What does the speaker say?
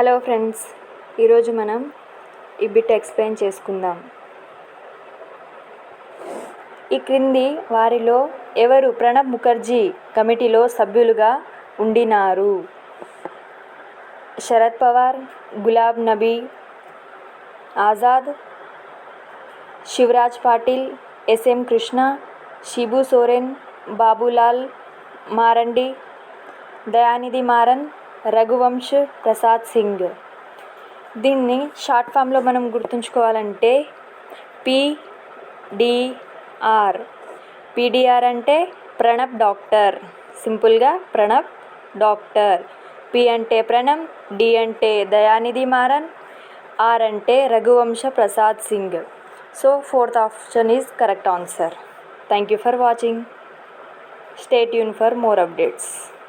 Hello friends ఈరోజు మనం ఈ బిట్ ఎక్స్ప్లెయిన్ చేసుకుందాం. ఈ క్రింది వారిలో ఎవరు ప్రణబ్ ముఖర్జీ కమిటీలో సభ్యులుగా ఉండినారు? శరద్ పవార్ గులాబ్ నబీ ఆజాద్ శివరాజ్ పాటిల్ ఎస్ఎం కృష్ణ శిబు సోరెన్ బాబులాల్ మారండి దయానిధి మారన్ రఘువంశ్ ప్రసాద్ సింగ్. దీన్ని షార్ట్ ఫామ్లో మనం గుర్తుంచుకోవాలంటే పిడిఆర్. పిడిఆర్ అంటే ప్రణబ్ డాక్టర్. సింపుల్గా ప్రణబ్ డాక్టర్. పి అంటే ప్రణమ్ డి అంటే దయానిధి మారన్ ఆర్ అంటే Raghuvansh Prasad Singh. So fourth option is correct answer. Thank you for watching. Stay tune for more updates.